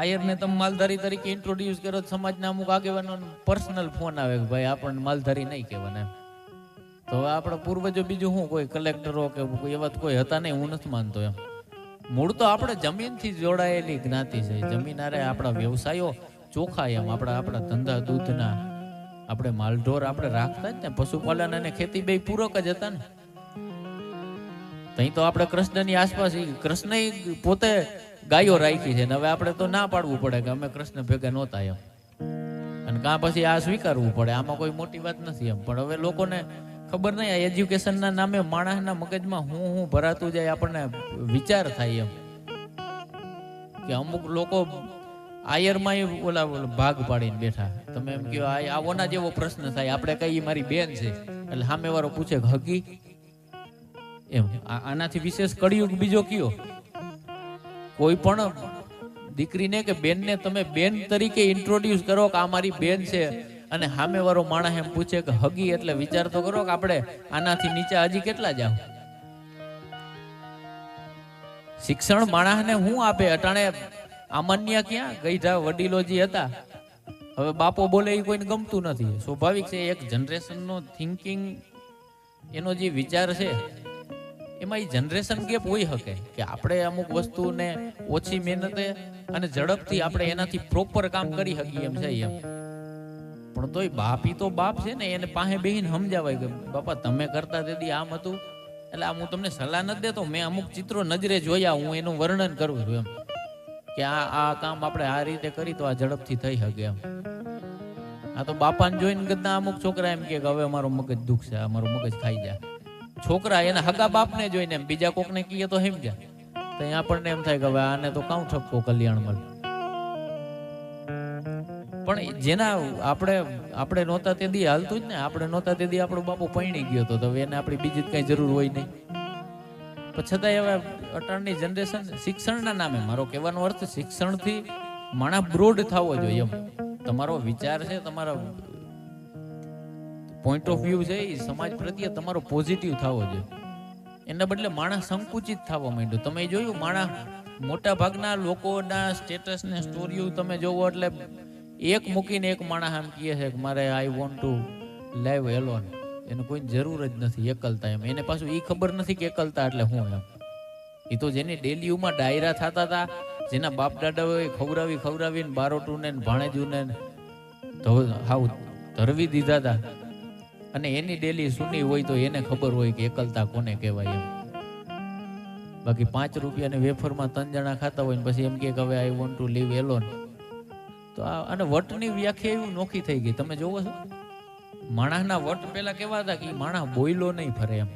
આયરને તમે માલધારી તરીકે ઇન્ટ્રોડ્યુસ કરો સમાજના અમુક આગેવાનો પર્સનલ ફોન આવે કે ભાઈ, આપણને માલધારી નહીં કહેવાના તો હવે આપણા પૂર્વજો બીજું શું, કોઈ કલેક્ટરો કે એવા કોઈ હતા નહીં, હું નથી માનતો એમ. મૂળ તો આપણે જમીનથી જોડાયેલી જ્ઞાતિ છે. જમીન આરે આપણા વ્યવસાયો ચોખા એમ. આપણા આપણા ધંધા દૂધના, આપણે માલઢોર આપણે રાખતા જ ને. પશુપાલન અને ખેતી બે પૂરક જ હતા ને. તઈ તો આપણે કૃષ્ણની આસપાસ કૃષ્ણ પોતે ગાયો રાખી છે હવે આપણે તો ના પાડવું પડે કે અમે કૃષ્ણ ભેગા નહોતા એમ. અને કાં પછી આ સ્વીકારવું પડે, આમાં કોઈ મોટી વાત નથી એમ. પણ હવે લોકોને ખબર નહીં, આ એજ્યુકેશનના નામે માણસના મગજમાં હું હું ભરાતું જાય આપણને વિચાર થાય એમ. કે અમુક લોકો આયરમાં ઓલા ભાગ પાડીને બેઠા. તમે એમ કહો આવોના જેવો પ્રશ્ન થાય. આપણે કઈ મારી બેન છે, એટલે સામેવાળો પૂછે હકી એમ. આનાથી વિશેષ કળિયુગ બીજો કયો? કોઈ પણ દીકરીને કે બેનને તમે બેન તરીકે ઇન્ટ્રોડ્યુસ કરો કે આ મારી બેન છે. અને સામેવાળો માણસ એમ પૂછે કે હગી એટલે વિચાર તો કરો કે આપણે આનાથી નીચે હજી કેટલા જાવ શિક્ષણ માણસને હું આપે? અટાણે આમાન્ય ક્યાં? ગઈઢા વડીલો જે હતા. હવે બાપો બોલે એ કોઈને ગમતું નથી. સ્વાભાવિક છે, એક જનરેશનનો થિંકિંગ એનો જે વિચાર છે એમાં એ જનરેશન ગેપ હોઈ શકે કે આપણે અમુક વસ્તુને ઓછી મહેનતે અને ઝડપથી આપણે એનાથી પ્રોપર કામ કરી શકીએ એમ છે એમ. પણ તોય બાપ ઈ તો બાપ છે ને, એને પાસે બેહીને સમજાવાય કે, બાપા, તમે કરતા તેથી આમ હતું. એટલે આમ હું તમને સલાહ નથી દેતો, મેં અમુક ચિત્રો નજરે જોયા, હું એનું વર્ણન કરું છું એમ. કે આ આ કામ આપણે આ રીતે કરી તો આ ઝડપથી થઈ શકે એમ. આ તો બાપાને જોઈને ગદા અમુક છોકરા એમ કે કે, હવે અમારો મગજ દુઃખ છે અમારું મગજ ખાઈ જાય. છોકરા એના હગા બાપને જોઈને એમ, બીજા કોકને કહીએ તો સમજ્યા. તો અહીંયા આપણને એમ થાય કે હવે આને તો કાઉ ઠપકો કલ્યાણ મળે. પણ જેના આપણે આપણે નહોતા તે દી હાલતું જ ને, આપણે નહોતા તે દી આપણો બાપુ પૈણી ગયો હતો તો એને આપણી બીજી જ કઈ જરૂર હોય નહીં. પણ છતાંય હવે અટાણની જનરેશન શિક્ષણના નામે, મારો કહેવાનો અર્થ શિક્ષણથી માણા બ્રોડ થવો જોઈએ એમ. તમારો વિચાર છે, તમારો પોઈન્ટ ઓફ વ્યૂ છે એ સમાજ પ્રત્યે તમારો પોઝિટિવ થવો જોઈએ. એના બદલે માણસ સંકુચિત થવા માંડ્યો. તમે જોયું, માણસ મોટા ભાગના લોકોના સ્ટેટસ ને સ્ટોરીઓ તમે જોવો એટલે એક મૂકીને એક માણસ આમ કહે છે કે મારે I want to live alone એને કોઈ જરૂર જ નથી એકલતા એમ. એને પાછું એ ખબર નથી કે એકલતા એટલે હું એમ. એ તો જેની ડેલીઓમાં ડાયરા થતા હતા, જેના બાપ દાદાઓએ ખવડાવી ખવડાવીને બારોટુને ભાણેજુને હાવ ધરવી દીધા હતા. અને એની ડેલી સુની હોય તો એને ખબર હોય કે એકલતા કોને કહેવાય એમ. બાકી પાંચ રૂપિયાની વેફરમાં ત્રણ જણા ખાતા હોય ને પછી એમ કે હવે I want to leave alone તો આ અને વટની વ્યાખ્યા એવું નોખી થઈ ગઈ. તમે જોવો છો? માણસના વટ પેલા કેવા હતા કે માણસ બોયલો નહીં ફરે એમ.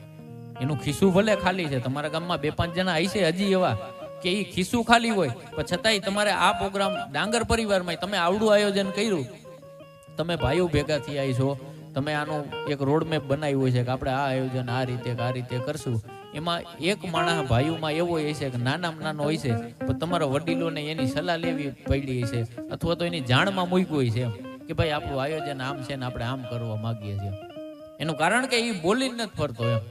એનું ખિસ્સું ભલે ખાલી છે. તમારા ગામમાં બે પાંચ જણા આવી છે હજી એવા કે એ ખિસ્સું ખાલી હોય. પણ છતાંય તમારે આ પ્રોગ્રામ ડાંગર પરિવારમાં તમે આવડું આયોજન કર્યું. તમે ભાઈઓ ભેગા થયા છો. તમે આનું એક રોડ મેપ બનાવ્યું છે કે આપણે આ આયોજન આ રીતે આ રીતે કરશું. એમાં એક માણસ ભાઈઓમાં એવો હોય છે કે નાનામાં નાનો હોય છે, પણ તમારા વડીલોને એની સલાહ લેવી પડી છે અથવા તો એની જાણમાં મૂક્યું હોય છે કે ભાઈ આપણું આયોજન આમ છે ને આપણે આમ કરવા માગીએ છીએ. એનું કારણ કે એ બોલીને નથી ફરતો એમ.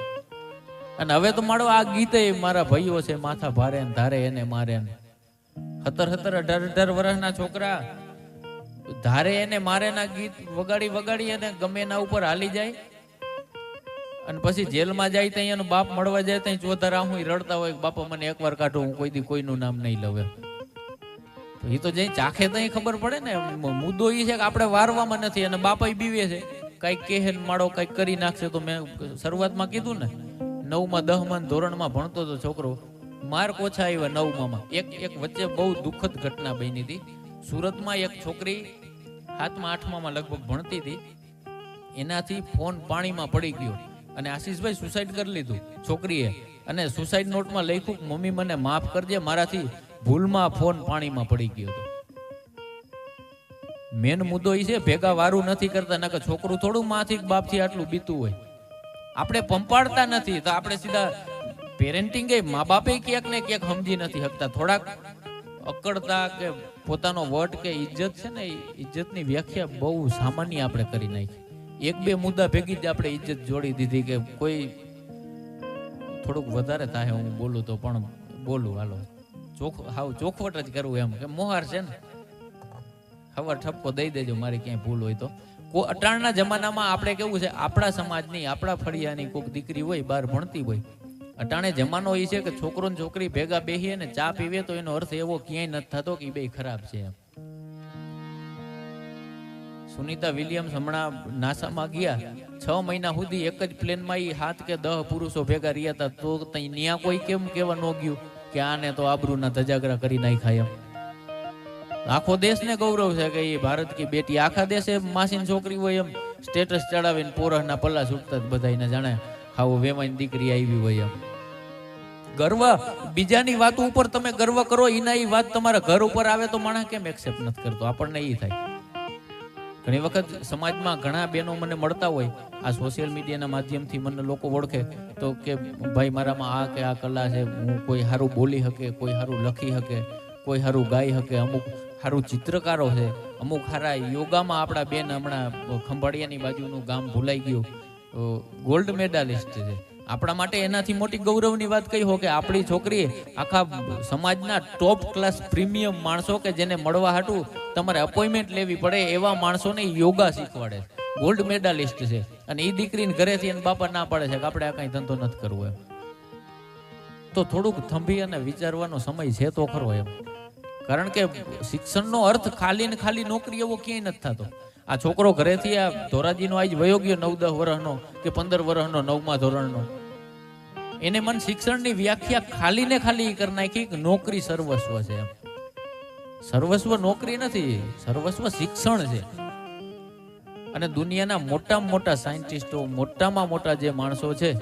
અને હવે તો મારો આ ગીતે મારા ભાઈઓ છે માથા ભારે ને ધારે એને મારે ને. સત્તર હતર અઢાર અઢાર વર્ષના છોકરા ધારે એને મારે ના ગીત વગાડી વગાડી અને ગમે એના ઉપર હાલી જાય. અને પછી જેલમાં જાય ત્યાં એનો બાપ મળવા જાય ત્યાં ચોધારા હું રડતા હોય બાપા મને એકવાર કાઢો, હું કોઈ દી કોઈનું નામ નહીં લવે એ તો જે ચાખે તો ખબર પડે ને મુદ્દો એ છે કે આપણે વારવામાં નથી અને બાપાઈ બીવે છે. કંઈક કહે માળો કંઈક કરી નાખશે તો મેં શરૂઆતમાં કીધું ને, નવમાં દહમાં ધોરણમાં ભણતો હતો છોકરો, માર્ક ઓછા આવ્યા નવમાં એક એક વચ્ચે બહુ દુઃખદ ઘટના બની હતી. સુરતમાં એક છોકરી સાતમા, આઠમામાં લગભગ ભણતી હતી. એનાથી ફોન પાણીમાં પડી ગયો અને આશીષભાઈ સુસાઇડ કરી લીધું છોકરીએ. અને સુસાઇડ નોટમાં લખ્યું, મમ્મી મને માફ કરજે, મારાથી ભૂલમાં ફોન પાણીમાં પડી ગયો હતો. મેન મુદ્દો એ છે, ભેગા વારું નથી કરતા, નકર છોકરું થોડું માથી કે બાપથી આટલું બીતું હોય. આપણે પંપાડતા નથી, તો આપણે સીધા પેરેન્ટિંગ મા બાપે ક્યાંક ને ક્યાંક સમજી નથી શકતા. થોડાક અકડતા કે પોતાનો વટ કે ઇજ્જત છે ને ઇજ્જતની વ્યાખ્યા બહુ સામાન્ય આપણે કરી નાખી. એક બે મુદ્દા ભેગી જ આપણે ઇજ્જત જોડી દીધી કે કોઈ થોડુંક વધારે થાય હું બોલું તો, પણ બોલું, હાલો. ચોખ, હાવ ચોખવટ જ કરવું એમ, કે મોહાર છે ને. ખબર ઠપકો દઈ દેજો, મારી ક્યાંય ભૂલ હોય તો. અટાણના જમાનામાં આપણે કેવું છે, આપણા સમાજની, આપણા ફળિયાની કોઈક દીકરી હોય બહાર ભણતી હોય અટાણે જમાનો એ છે કે છોકરો ને છોકરી ભેગા બેસીએ ને ચા પીવે તો એનો અર્થ એવો ક્યાંય નથી થતો કે બે ખરાબ છે સુનિતા વિલિયમ્સ હમણાં નાસામાં ગયા. છ મહિના સુધી એક જ પ્લેનમાં એ હાથ કે દહ પુરુષો ભેગા રહ્યા હતા. તો ત્યાં કોઈ કેમ કેવા ન ગયું કે આને તો આબરૂના ધજાગરા કરી નાખ્યા એમ. આખો દેશને ગૌરવ છે કે એ ભારત કી બેટી આખા દેશે માસીન છોકરી હોય એમ. સ્ટેટસ ચડાવીને પોરહના પલ્લા છૂટતા જ બધાને જાણે હાવ વેમાની દીકરી આવી હોય એમ. ગર્વ. બીજાની વાત ઉપર તમે ગર્વ કરો એના એ વાત તમારા ઘર ઉપર આવે તો માણસ કેમ એક્સેપ્ટ નથી કરતો? આપણને એ થાય. ઘણી વખત સમાજમાં ઘણા બહેનો મને મળતા હોય, આ સોશિયલ મીડિયાના માધ્યમથી મને લોકો ઓળખે તો કે, ભાઈ, મારામાં આ કે આ કલા છે, હું કોઈ સારું બોલી શકે કોઈ સારું લખી શકે કોઈ સારું ગાઈ શકે અમુક સારું ચિત્રકારો છે, અમુક સારા યોગામાં આપણા બેન હમણાં ખંભાળિયાની બાજુનું ગામ ભૂલાઈ ગયું. ગોલ્ડ મેડાલિસ્ટ છે. આપણા માટે એનાથી મોટી ગૌરવની વાત કહી હો કે આપણી છોકરી આખા સમાજના ટોપ ક્લાસ પ્રીમિયમ માણસો કે જેને મળવા હાટું તમારે અપોઇન્ટમેન્ટ લેવી પડે એવા માણસોને યોગા શીખવાડે ગોલ્ડ મેડાલિસ્ટ છે. અને એ દીકરીને ઘરેથી એને બાપા ના પાડે છે કે આપણે આ કઈ ધંધો નથી કરવો એમ. તો થોડુંક થંભી અને વિચારવાનો સમય છે તો ખરો એમ. કારણ કે શિક્ષણનો અર્થ ખાલી ને ખાલી નોકરી એવો ક્યાંય નથી થતો. આ છોકરો ઘરેથી આ ધોરાજીનો આજ વયો ગયો નવ દસ વર્ષનો કે પંદર વર્ષનો નવમા ધોરણનો એને મન શિક્ષણની વ્યાખ્યા ખાલી ને ખાલી કરી નાખી નોકરી સર્વસ્વ છે એમ. સર્વસ્વ નોકરી નથી, સર્વસ્વ શિક્ષણ છે. અને દુનિયાના મોટામાં મોટા સાયન્ટિસ્ટો, મોટામાં મોટા જે માણસો છે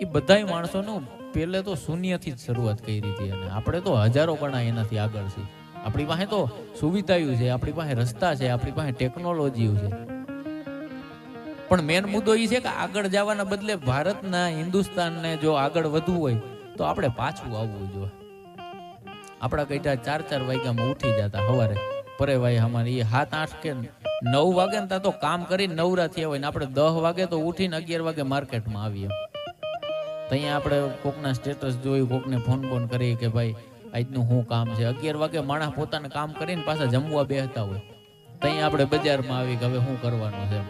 એ બધાય માણસોનું પહેલે તો શૂન્યથી જ શરૂઆત કરી હતી અને આપણે તો હજારો ગણા એનાથી આગળ છે આપણી પાસે તો સુવિધાઓ છે, આપણી પાસે રસ્તા છે, આપણી પાસે ટેકનોલોજીઓ છે. પણ મેન મુદ્દો એ છે કે આગળ જવાના બદલે ભારતના હિન્દુસ્તાનને જો આગળ વધવું હોય, તો આપણે પાછું આવવું જોઈએ. આપણા કઈટા ચાર ચાર વાગ્યામાં ઉઠી જતા સવારે પરે ભાઈ અમારે એ સાત, આઠ કે નવ વાગે ને તો કામ કરીને નવરા થયા હોય ને આપણે દસ વાગે તો ઉઠીને અગિયાર વાગે માર્કેટમાં આવીએ. ત્યાં આપણે કોકના સ્ટેટસ જોયું, કોકને ફોન ફોન કરીએ કે ભાઈ, આજનું શું કામ છે? અગિયાર વાગે માણસ પોતાને કામ કરીને પાછા જમવા બેસતા હોય. ત્યાં આપણે બજારમાં આવી કે હવે શું કરવાનું છે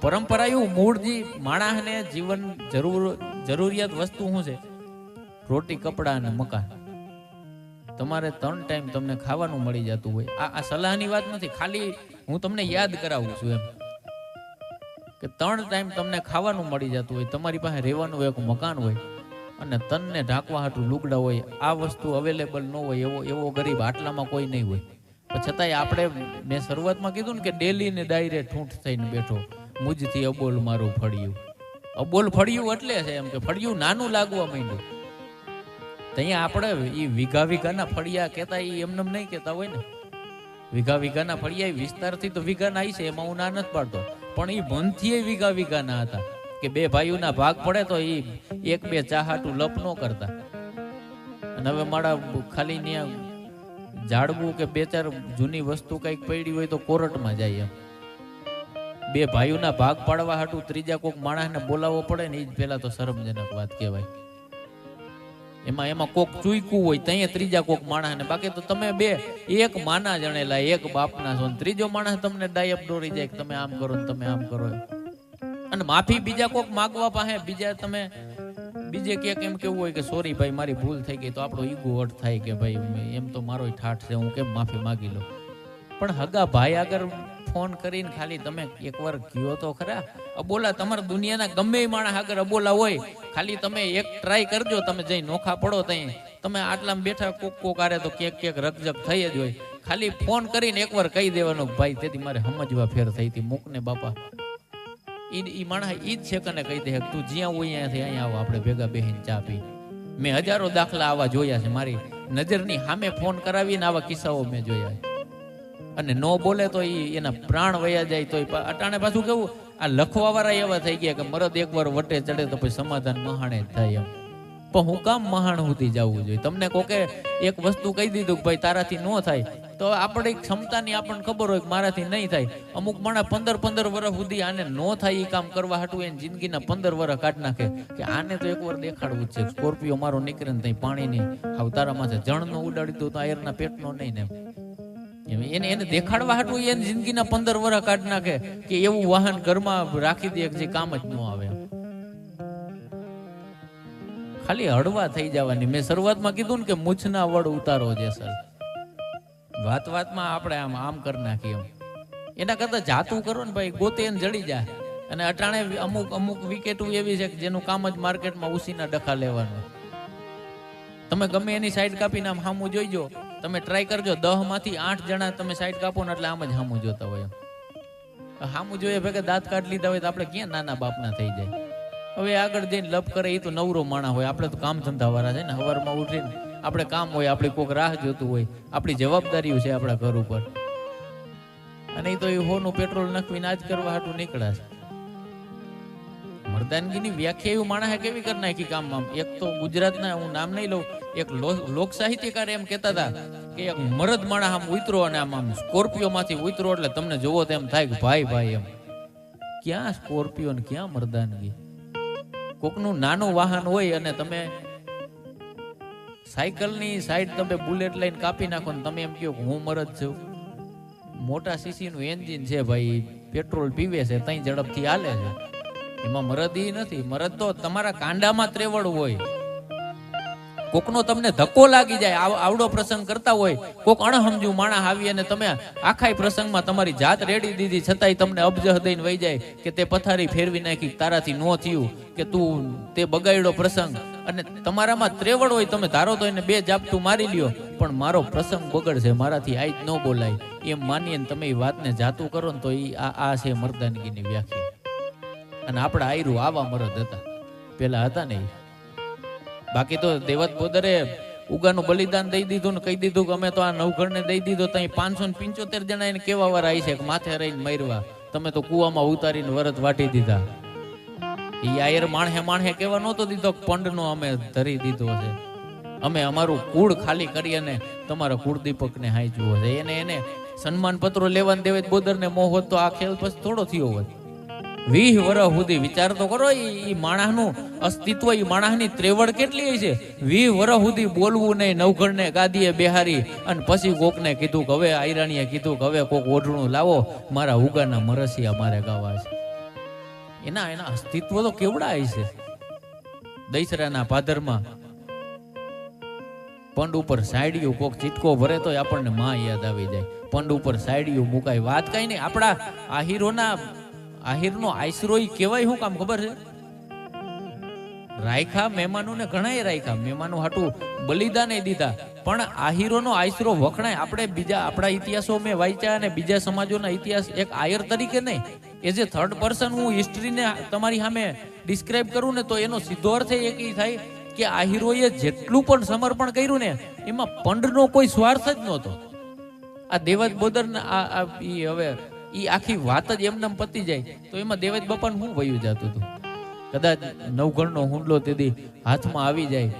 એમ. પરંપરા એવું મૂળજી માણસને જીવન જરૂર જરૂરિયાત વસ્તુ શું છે? રોટી, કપડા અને મકાન. તમારે ત્રણ ટાઈમ તમને ખાવાનું મળી જતું હોય. આ આ સલાહની વાત નથી. ખાલી હું તમને યાદ કરાવું છું એમ. કે ત્રણ ટાઈમ તમને ખાવાનું મળી જતું હોય. તમારી પાસે રહેવાનું એક મકાન હોય અને તનને ઢાંકવા હાટું લુગડા હોય. આ વસ્તુ અવેલેબલ ન હોય. એવો એવો ગરીબ આટલામાં કોઈ નહીં હોય. છતાંય આપણે મેં શરૂઆતમાં કીધું ને કે ડેલી ને ડાયરે ઠૂંઠ થઈને બેઠો. મુજથી અબોલ મારું ફળિયું. અબોલ ફળિયું એટલે છે એમ કે ફળિયું નાનું લાગવા માંડ્યું. ત્યાં આપણે એ વીઘા વીઘાના ફળિયા કહેતા એ એમને નહીં કહેતા હોય ને. વીઘા વીઘાના ફળિયા વિસ્તારથી તો વીઘાના આવી છે, એમાં હું ના નથી પાડતો. પણ એ મનથી વીઘા વીઘાના હતા કે બે ભાઈઓના ભાગ પડે તો એ એક બે ચાહાટું લપ ન કરતા. અને હવે મારા ખાલી ત્યાં ઝાડવું કે બે ચાર જૂની વસ્તુ કંઈક પડી હોય તો કોર્ટમાં જાય એમ. બે ભાઈઓના ભાગ પાડવા હાટું ત્રીજા કોઈક માણસને બોલાવવો પડે ને એ જ પેલા તો શરમજનક વાત કહેવાય. એમાં એમાં કોક ચૂઈકું હોય ત્યાં ત્રીજા કોક માણસને. બાકી તો તમે બે, એક માના જણેલા, એક બાપના છો ત્રીજો માણસ તમને ડાયપ દોરી જાય તમે આમ કરો ને તમે આમ કરો અને માફી બીજા કોક માગવા પાસે, બીજા તમે, બીજે ક્યાંક એમ કેવું હોય કે સોરી ભાઈ, મારી ભૂલ થઈ ગઈ, તો આપણો ઈગો અર્થ થાય કે ભાઈ, એમ તો મારો ઠાઠ છે, હું કેમ માફી માગી લઉં? પણ હગા ભાઈ આગળ ફોન કરીને ખાલી તમે એકવાર કયો તો ખરા. અબોલા, તમારા દુનિયાના ગમે માણસ આગળ અબોલા હોય, ખાલી તમે એક ટ્રાય કરજો, તમે જઈ નોખા પડો ત્યાં તમે આટલામાં બેઠા કોક કોક આરે તો ક્યાંક ક્યાંક રકજક થઈ જ હોય. ખાલી ફોન કરીને એકવાર કહી દેવાનો ભાઈ, તેથી મારે સમજવા ફેર થઈ હતી મૂકને બાપા. ઈ માણસ ઈ જ છે કને કહી દે તું જ્યાં હોય અહીંયાથી અહીંયા આવો, આપણે ભેગા બેહીને ચા પી. મેં હજારો દાખલા આવા જોયા છે મારી નજરની સામે ફોન કરાવીને આવા કિસ્સાઓ મેં જોયા છે. અને નો બોલે તો એ એના પ્રાણ વયા જાય તો અટાણે પાછું કેવું, આ લખવા વાળા એવા થઈ ગયા કે મરદ એકવાર વટે ચડે તો પછી સમાધાન મહાણે થાય એમ. પણ હું કામ મહાણ સુધી જવું જોઈએ. તમને કોકે એક વસ્તુ કહી દીધું કે ભાઈ તારાથી ન થાય, તો આપણી ક્ષમતાની આપણને ખબર હોય કે મારાથી નહીં થાય. અમુક માણસ પંદર પંદર વર્ષ સુધી આને નો થાય એ કામ કરવા હાટું એને જિંદગીના પંદર વર્ષ કાઢ નાખે. કે આને તો એકવાર દેખાડવું જ છે. સ્કોર્પિયો મારો નીકળે ને ત્યાં પાણી નહીં આવ તારા માથે જણ નો ઉડાડી દો તો આયરના પેટનો નહીં ને એને એને દેખાડવા હાટું એને જિંદગીના પંદર વર્ષ કાઢી નાખે કે એવું વાહન ઘરમાં રાખી દે જે કામ જ ન આવે. ખાલી હળવા થઈ જવાની. મેં શરૂઆતમાં કીધું ને કે મૂછના વડ ઉતારો છે સર. વાત વાતમાં આપણે આમ આમ કરી નાખીએ એના કરતા જાતું કરો ને ભાઈ, ગોતે એને જડી જાય. અને અટાણે અમુક અમુક વિકેટો એવી છે કે જેનું કામ જ માર્કેટમાં ઉસીના ડખા લેવાનું. તમે ગમે એની સાઈડ કાપીને આમ સામું જોઈજો. તમે ટ્રાય કરજો દહમાંથી આઠ જણા તમે સાઈડ કાપો ને એટલે આમ જ સામું જોતા હોય સામું જોઈએ ભેગા દાંત કાઢ લીધા હોય તો આપણે ક્યાં નાના બાપના થઈ જાય? હવે આગળ જઈને લપ કરે એ તો નવરો માણા હોય. આપણે તો કામ ધંધા વાળા છે ને સવારમાં ઉઠીને આપણે કામ હોય, આપણી કોઈક રાહ જોતું હોય. આપણી જવાબદારીઓ છે આપણા ઘર ઉપર. અને એ તો એ હોનું પેટ્રોલ નખવીને આજ કરવા હાટું નીકળ્યા છે વ્યાખ્યા એવું માણસે કેવી કરી નાખી કામમાં એક તો ગુજરાતના હું નામ નહીં લઉં, એક લોક સાહિત્યકાર એમ કહેતા હતા કે એક મરદ માણસ આમ ઉતરો અને આમ આમ સ્કોર્પિયોમાંથી ઉતરો એટલે તમને જોવો તો એમ થાય કે ભાઈ ભાઈ એમ. ક્યાં સ્કોર્પિયો ને ક્યાં મરદાનગી? કોકનું નાનું વાહન હોય અને તમે સાયકલની સાઈડ તમે બુલેટ લઈને કાપી નાખો ને તમે એમ કહો હું મરદ છું. મોટા સીસી નું એન્જિન છે ભાઈ, પેટ્રોલ પીવે છે, તઈ ઝડપથી હાલે છે. એમાં મરદ ઈ નથી. મરદ તો તમારા કાંડામાં ત્રેવડ હોય. કોકનો તમને ધક્કો લાગી જાય, આવ- આવડો પ્રસંગ કરતા હોય, કોક અણહમજુ માણા આવી અને તમે આખાય પ્રસંગમાં તમારી જાત રેડી દીધી, છતાંય તમને અબજહ દઈને વહી જાય કે તે પથારી ફેરવી નાખી, તારાથી નો થયું કે તું તે બગાડ્યો પ્રસંગ. અને તમારામાં ત્રેવડ હોય, તમે ધારો તો એને બે જાપટું મારી લ્યો, પણ મારો પ્રસંગ બગડશે, મારાથી આઈ જ ન બોલાય. એમ માનીએ તમે એ વાતને જાતું કરો ને તો એ આ છે મર્દાનગીની વ્યાખ્યા. અને આપણા આયરું આવા મરદ હતા. પેલા હતા ને ઈ. બાકી તો દેવત પોદરે ઉગાનું બલિદાન દઈ દીધું ને કહી દીધું કે અમે તો આ નવઘરને દઈ દીધો ત્યાં પાંચસો ને પંચોતેર જણા એને કેવા વાર આવી છે કે માથે રહીને મરવા તમે તો કુવામાં ઉતારીને વરત વાટી દીધા. એ આયર માણહે માણહે કેવા નહોતો દીધો પંડનો અમે ધરી દીધો છે. અમે અમારું કુળ ખાલી કરી અને તમારા કુળદીપકને જુઓ છે. એને એને સન્માન પત્રો લેવાને દેવે બોદરને મોહ હોત તો આ ખેલ પછી થોડો થયો હોત વીસ વર્ષ સુધી વિચાર તો કરો, ઈ માણસનું અસ્તિત્વ, ઈ માણસની ત્રેવડ કેટલી છે? વીહ વર્ષ સુધી બોલવું નહીં નવઘણને ગાદીએ બેહારી, અને પછી કોકને કીધું કે હવે આયરાણીએ કીધું કે હવે કોક ઓઢણું લાવો, મારા ઉગાના મરસિયા મારે ગાવા છે. એના એના અસ્તિત્વ તો કેવડા છે. દૈસરાના પાદરમાં પંડ ઉપર સાઈડિયું કોક ચીટકો ભરે તો આપણને માં યાદ આવી જાય. પંડ ઉપર સાઈડિયું મુકાય. વાત કઈ નહીં. આપણા આહીરોના આહિરનો આઈસરો ઈ કહેવાય શું કામ ખબર છે? રાખ્યા મહેમાનોને ઘણાય રાખ્યા મહેમાનો હાટું બલિદાન દીધા. પણ આહિરોનો આઈસરો વખણાય. આપણે બીજા, આપણા ઇતિહાસો મેં વાંચ્યા અને બીજા સમાજોના ઇતિહાસ એક આયર તરીકે નહીં. એ જે થર્ડ પર્સન હું હિસ્ટ્રીને તમારી સામે ડિસ્ક્રાઇબ કરું ને તો એનો સીધો અર્થ એક ઈ થાય કે આહિરોએ જેટલું પણ સમર્પણ કર્યું ને, એમાં પંડનો કોઈ સ્વાર્થ જ નહોતો. આ દેવત બોદર આ આ હવે ઈ આખી વાત જ એમનેમ પતી જાય. તો એમાં દેવજ બાપાને હું વયું જતું હતું કદાચ નવઘણનો હુંડલો તેથી હાથમાં આવી જાય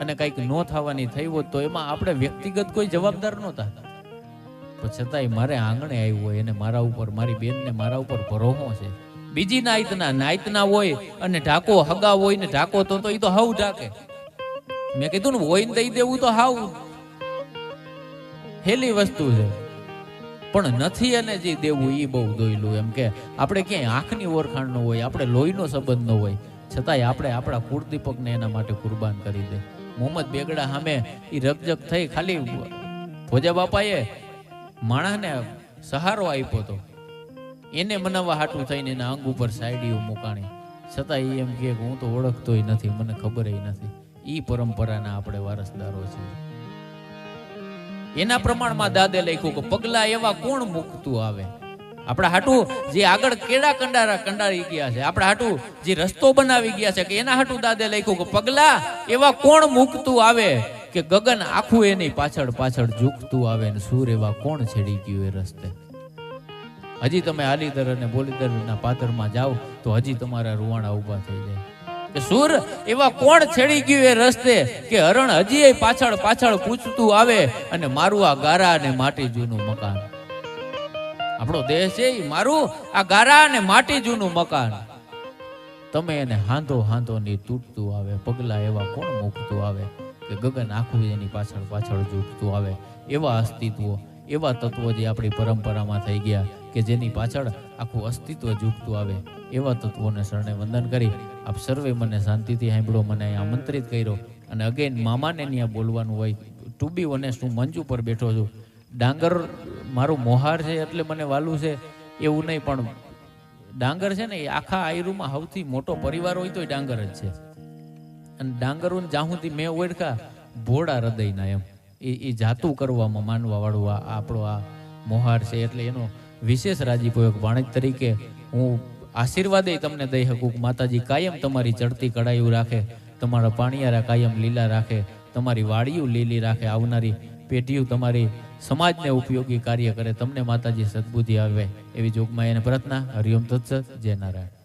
અને કંઈક નો થવાની થઈ હોત તો એમાં આપણે વ્યક્તિગત કોઈ જવાબદાર નહોતા. પણ છતાંય મારે આંગણે આવ્યું હોય અને મારા ઉપર, મારી બેનને મારા ઉપર ભરોહો છે. બીજી નાયતના નાયતના હોય અને ઢાકો હગા હોય ને ઢાકો તો તો એ તો હાવ ઢાકે. મેં કીધું ને, હોય ને દઈ દેવું તો હાવ. હેલી વસ્તુ છે. પણ નથી અને જે દેવું એ બહુ દોયલું એમ કે આપણે ક્યાંય આંખની ઓળખાણ ન હોય, આપણે લોહીનો સંબંધ ન હોય. છતાંય આપણે આપણા કુળદીપકને એના માટે કુરબાન કરી દે. મોહમ્મદ બેગડા સામે એ રકજક થઈ ખાલી ભોજા બાપાએ માણસને સહારો આપ્યો હતો એને મનાવવા હાટું થઈને એના અંગ ઉપર સાયડીઓ મુકાણી. છતાં એ એમ કે હું તો ઓળખતોય નથી, મને ખબર નથી. એ પરંપરાના આપણે વારસદારો છીએ. એના પ્રમાણમાં દાદે લખ્યું કે પગલા એવા કોણ મૂકતું આવે? આપણા હાટું જે આગળ કેડા કંડારા કંડારી ગયા છે, આપણા હાટું જે રસ્તો બનાવી ગયા છે, કે એના હાટું દાદે લખ્યું કે પગલા એવા કોણ મૂકતું આવે કે ગગન આખું એની પાછળ પાછળ ઝૂકતું આવે ને સૂર એવા કોણ છેડી ગયું એ રસ્તે? હજી તમે આલીદર અને બોલીદર ના પાદરમાં જાઓ તો હજી તમારા રૂવાણા ઊભા થઈ જાય. સુર, એવા કોણ છેડી ગયું એ રસ્તે કે હરણ હજી પાછળ પાછળ પૂછતું આવે અને મારું આ ગારા અને માટી જૂનું મકાન. આપણો દેશ છે મારું આ ગારા અને માટી જૂનું મકાન. તમે એને હાંધો હાંધો ની તૂટતું આવે, પગલા એવા કોણ મૂકતું આવે કે ગગન આખું એની પાછળ પાછળ ઝૂકતું આવે? એવા અસ્તિત્વો, એવા તત્વો જે આપણી પરંપરામાં થઈ ગયા કે જેની પાછળ આખું અસ્તિત્વ ઝૂકતું આવે. એવા તત્વોને શરણે વંદન કરી આપ સર્વે મને શાંતિથી સાંભળો, મને આમંત્રિત કર્યો. અને અગેન મામાને ત્યાં બોલવાનું હોય ટુ બી ઓનેસ્ટ હું મંચ ઉપર બેઠો છું. ડાંગર મારું મોહાર છે એટલે મને વાલું છે, એવું નહીં, પણ ડાંગર છે ને એ આખા આયરુમાં સૌથી મોટો પરિવાર હોય તો ડાંગર જ છે. અને ડાંગરોને જાહુંથી મેં ઓળખા, ભોળા હૃદયના એમ. એ એ જાતું કરવામાં માનવા વાળું આ, આપણો આ મોહાર છે એટલે એનો વિશેષ રાજીપો એક વાણિજ તરીકે હું આશીર્વાદે તમને દઈ શકું. માતાજી કાયમ તમારી ચડતી કડાયું રાખે, તમારા પાણીયારા કાયમ લીલા રાખે, તમારી વાડીયું લીલી રાખે, આવનારી પેઢીઓ તમારી સમાજને ઉપયોગી કાર્ય કરે. તમને માતાજી સદબુદ્ધિ આવે એવી જોગમાં એને પ્રાર્થના. હરિઓમ તત્સત. જય નારાયણ.